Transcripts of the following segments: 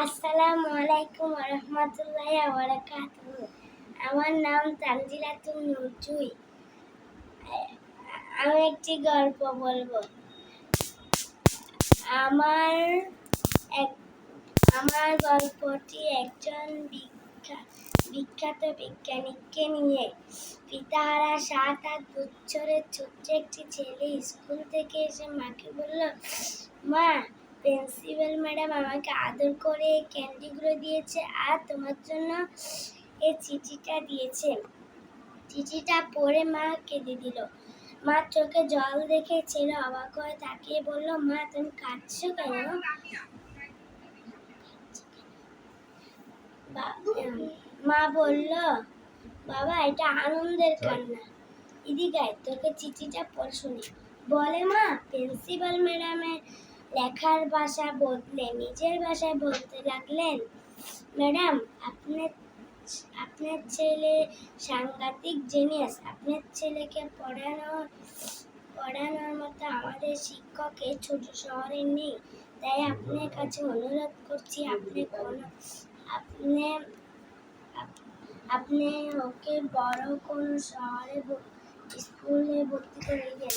আসসালামু আলাইকুম রহমতুল্লাহ বারাকাতুহু আমার নাম তানজিলাতুন নুরজুই আমি একটি গল্প বলব। আমার এক আমার গল্পটি একজন বিখ্যাত বিজ্ঞানীকে নিয়ে। পিতাহারা সাত আট বছরের ছোট্ট একটি ছেলে স্কুল থেকে এসে মাকে বলল, মা প্রিন্সিপাল ম্যাডাম আমাকে আদর করে ক্যান্ডিগুলো দিয়েছে আর তোমার জন্য এই চিঠিটা দিয়েছে। চিঠিটা পড়ে মা কেঁদে দিল। মা চোখে জল দেখে ছেলে অবাক হয়ে তাকিয়ে বলল, মা, তুমি কাঁদছো কেন? মা বলল, বাবা, এটা আনন্দের কান্না। ইদিগায় তোকে চিঠিটা পড়ে শুনি। বলে মা, প্রিন্সিপাল ম্যাডামের লেখার ভাষা বদলে, নিজের ভাষায় বলতে লাগলেন, ম্যাডাম, আপনার আপনার ছেলে সাংঘাতিক জিনিয়াস আপনার ছেলেকে পড়ানোর পড়ানোর মতো আমাদের শিক্ষক ছোট শহরে নেই। তাই আপনার কাছে অনুরোধ করছি, আপনি কোনো, আপনি আপনি ওকে বড় কোনো শহরে স্কুলে ভর্তি করে দেন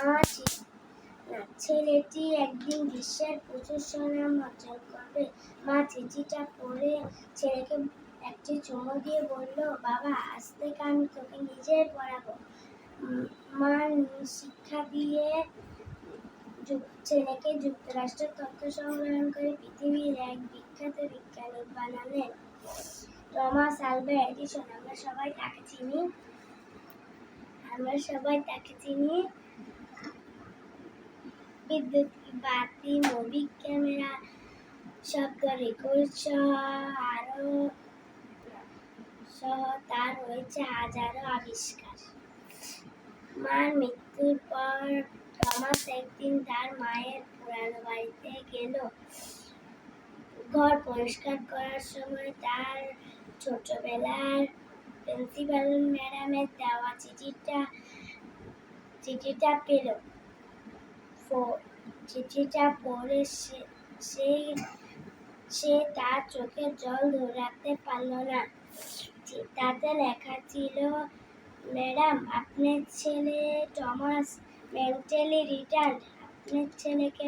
না, ছেলেটি একদিন গ্রীষ্মের প্রচুর সুনাম অর্জন করবে মা চিঠিটা পড়ে ছেলেকে একটি চুমো দিয়ে বলল বাবা থেকে আমি তোকে নিজেই পড়াবো। মা শিক্ষা দিয়ে ছেলেকে যুক্তরাষ্ট্রের তথ্য সংগ্রহণ করে পৃথিবীর এক বিখ্যাত বিজ্ঞানী বানালেন। টমাস আলভা এডিসন আমরা সবাই তাকে চিনি। আমরা সবাই তাকে চিনি। বিদ্যুৎ বাতি মুভি ক্যামেরা শব্দ রেকর্ড সহ আরও সহ তার রয়েছে হাজারো আবিষ্কার। মার মৃত্যুর পর টমাস একদিন তার মায়ের পুরানো বাড়িতে গেল। ঘর পরিষ্কার করার সময় তার ছোটবেলার প্রিন্সিপাল ম্যাডামের দেওয়া চিঠিটা চিঠিটা পেল। চিঠিটা পড়ে সে সে তার চোখে জল ধরে রাখতে পারল না। তাতে লেখা ছিল, ম্যাডাম, আপনার ছেলে টমাস মেন্টালি রিটার্ন আপনার ছেলেকে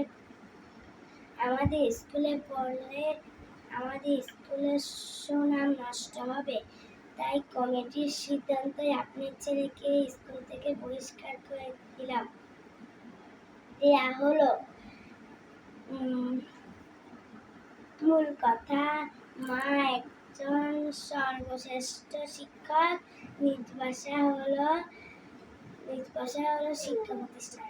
আমাদের স্কুলে পড়লে আমাদের স্কুলের সুনাম নষ্ট হবে। তাই কমিটির সিদ্ধান্তে আপনার ছেলেকে স্কুল থেকে বহিষ্কার করে দিলাম। দেয়া হলো। মূল কথা, মা একজন সর্বশ্রেষ্ঠ শিক্ষক। নিজ ভাষা হলো, নিজ ভাষা হলো শিক্ষা প্রতিষ্ঠান।